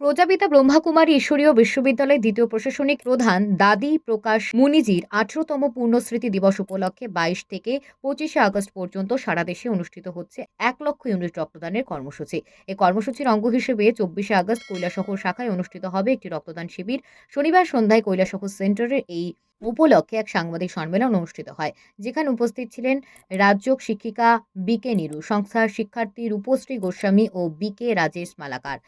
প্রজাপিতা ব্রহ্মাকুমারী ঈশ্বরীয় বিশ্ববিদ্যালয়ের দ্বিতীয় প্রশাসনিক প্রধান দাদি প্রকাশ মুনিজির আঠারোতম পূর্ণস্মৃতি দিবস উপলক্ষে বাইশ থেকে পঁচিশে আগস্ট পর্যন্ত সারা দেশে অনুষ্ঠিত হচ্ছে এক লক্ষ ইউনিট রক্তদানের কর্মসূচি। এই কর্মসূচির অঙ্গ হিসেবে চব্বিশে আগস্ট কৈলাসহর শাখায় অনুষ্ঠিত হবে একটি রক্তদান শিবির। শনিবার সন্ধ্যায় কৈলাসহর সেন্টারের এই উপলক্ষে এক সাংবাদিক সম্মেলন অনুষ্ঠিত হয়, যেখানে উপস্থিত ছিলেন রাজ্যক শিক্ষিকা বিকে নিরু, সংস্থার শিক্ষার্থী রূপশ্রী গোস্বামী ও বিকে রাজেশ মালাকার।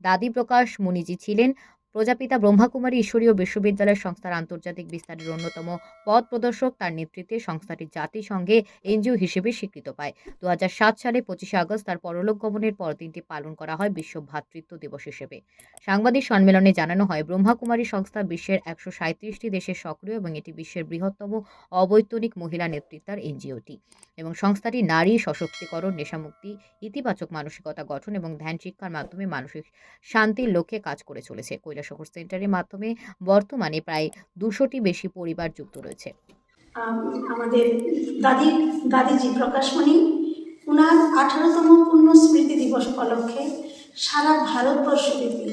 দাদি প্রকাশ মুনিজি ছিলেন প্রজাপিতা ব্রহ্মাকুমারী ঈশ্বরীয় বিশ্ববিদ্যালয় সংস্থার আন্তর্জাতিক বিস্তারের অন্যতম পথ প্রদর্শক, তার নেতৃত্বে সংস্থাটি জাতিসংঘে এনজিও হিসেবে স্বীকৃত পায়। দু হাজার সাত সালে পঁচিশে আগস্ট তার পরলোক গমনের পর দিনটি পালন করা হয় বিশ্ব ভ্রাতৃত্ব দিবস হিসেবে। সাংবাদিক সম্মেলনে জানানো হয়, ব্রহ্মাকুমারী সংস্থা বিশ্বের একশো সাঁত্রিশটি দেশে সক্রিয় এবং এটি বিশ্বের বৃহত্তম অবৈতনিক মহিলা নেতৃত্বার এনজিওটি এবং সংস্থাটি নারী সশক্তিকরণ, নেশামুক্তি, ইতিবাচক মানসিকতা গঠন এবং ধ্যান শিক্ষার মাধ্যমে মানসিক শান্তির লক্ষ্যে কাজ করে চলেছে। কৈলাসহর সেন্টারের মাধ্যমে বর্তমানে প্রায় দুশোটি বেশি পরিবার যুক্ত রয়েছে। আম, আমাদের দাদি দাদিজি প্রকাশমণি ওনার আঠারোতম পূর্ণ স্মৃতি দিবস উপলক্ষে সারা ভারতবর্ষব্যাপী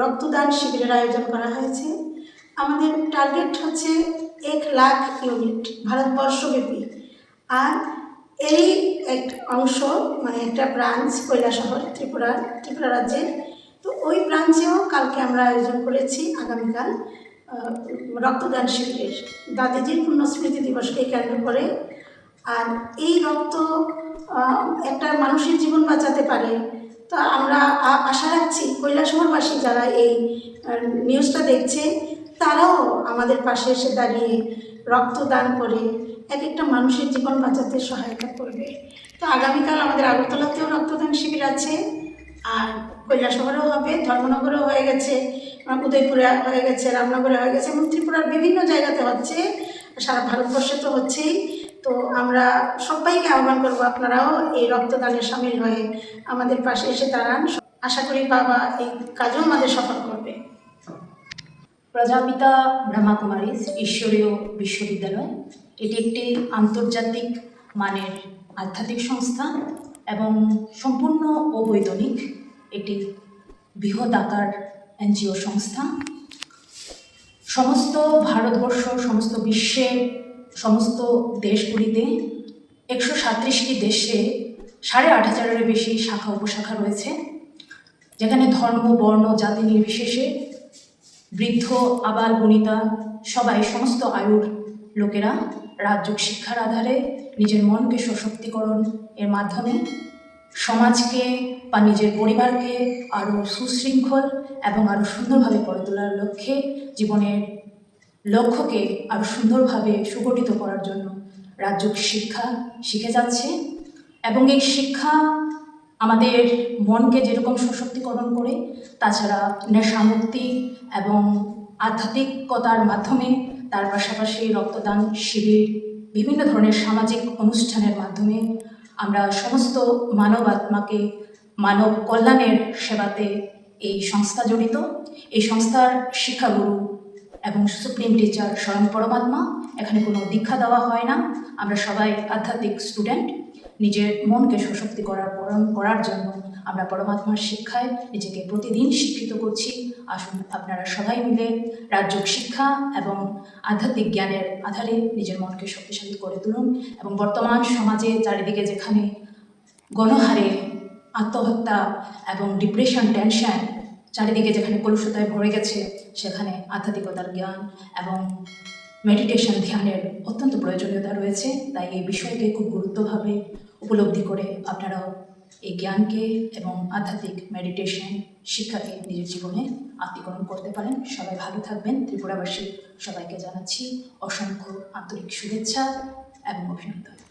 রক্তদান শিবিরের আয়োজন করা হয়েছে। আমাদের টার্গেট হচ্ছে এক লাখ ইউনিট ভারতবর্ষব্যাপী আর এই এক অংশ মানে একটা ব্রাঞ্চ কৈলাসহর ত্রিপুরা ত্রিপুরা রাজ্যের তো ওই ব্রাঞ্চেও কালকে আমরা আয়োজন করেছি আগামীকাল রক্তদান শিবিরের। দাদিজির পূর্ণস্মৃতি দিবসকে কেন্দ্র করে। আর এই রক্ত একটা মানুষের জীবন বাঁচাতে পারে। তো আমরা আশা রাখছি কৈলাসহরবাসী যারা এই নিউজটা দেখছে, তারাও আমাদের পাশে এসে দাঁড়িয়ে রক্তদান করে এক একটা মানুষের জীবন বাঁচাতে সহায়তা করবে। তো আগামীকাল আমাদের আগরতলাতেও রক্তদান শিবির আছে। আর কৈলাসহরেও হবে, ধর্মনগরেও হয়ে গেছে উদয়পুরে হয়ে গেছে, রামনগরে হয়ে গেছে, এবং ত্রিপুরার বিভিন্ন জায়গাতে হচ্ছে, সারা ভারতবর্ষে তো হচ্ছেই। তো আমরা সবাইকে আহ্বান করব আপনারাও এই রক্তদানে সামিল হয়ে আমাদের পাশে এসে দাঁড়ান। আশা করি বাবা এই কাজও আমাদের সফল করবে। প্রজাপিতা ব্রহ্মাকুমারী ঈশ্বরীয় বিশ্ববিদ্যালয়, এটি একটি আন্তর্জাতিক মানের আধ্যাত্মিক সংস্থা। এবং সম্পূর্ণ অবৈতনিক একটি বৃহৎ আকার এনজিও সংস্থা। সমস্ত ভারতবর্ষ, সমস্ত বিশ্বে, সমস্ত দেশগুলিতে একশো সাঁত্রিশটি দেশে সাড়ে আট হাজারের বেশি শাখা, উপশাখা রয়েছে, যেখানে ধর্ম, বর্ণ, জাতি নির্বিশেষে বৃদ্ধ, আবাল, বনিতা, সবাই, সমস্ত আয়ুর লোকেরা রাজ্যিক শিক্ষার আধারে নিজের মনকে সশক্তিকরণ এর মাধ্যমে সমাজকে বা নিজের পরিবারকে আরও সুশৃঙ্খল এবং আরও সুন্দরভাবে গড়ে তোলার লক্ষ্যে জীবনের লক্ষ্যকে আরও সুন্দরভাবে সুগঠিত করার জন্য রাজ্যিক শিক্ষা শিখে যাচ্ছে এবং এই শিক্ষা আমাদের মনকে যেরকম সশক্তিকরণ করে, তাছাড়া নেশামুক্তি এবং আধ্যাত্মিকতার মাধ্যমে তার পাশাপাশি রক্তদান শিবির, বিভিন্ন ধরনের সামাজিক অনুষ্ঠানের মাধ্যমে আমরা সমস্ত মানব আত্মাকে, মানব কল্যাণের সেবাতে এই সংস্থা জড়িত। এই সংস্থার শিক্ষাগুরু এবং সুপ্রিম টিচার স্বয়ং পরমাত্মা, এখানে কোনো দীক্ষা দেওয়া হয় না। আমরা সবাই আধ্যাত্মিক স্টুডেন্ট। নিজের মনকে সশক্তি করার করার জন্য আমরা পরমাত্মার শিক্ষায় নিজেকে প্রতিদিন শিক্ষিত করছি। আসুন আপনারা সবাই মিলে রাজ্যিক শিক্ষা এবং আধ্যাত্মিক জ্ঞানের আধারে নিজের মনকে শক্তিশালী করে তুলুন এবং বর্তমান সমাজে চারিদিকে যেখানে গণহারে, আত্মহত্যা এবং ডিপ্রেশন টেনশন চারিদিকে যেখানে কলুষতায় ভরে গেছে, সেখানে আধ্যাত্মিকতার জ্ঞান এবং মেডিটেশন ধ্যানের অত্যন্ত প্রয়োজনীয়তা রয়েছে। তাই এই বিষয়কে খুব গুরুত্বভাবে উপলব্ধি করে আপনারাও এই জ্ঞানকে এবং আধ্যাত্মিক মেডিটেশন শিক্ষাকে নিজের জীবনে আত্মীকরণ করতে পারেন। সবাই ভালো থাকবেন। ত্রিপুরাবাসী সবাইকে জানাচ্ছি অসংখ্য আন্তরিক শুভেচ্ছা এবং অভিনন্দন।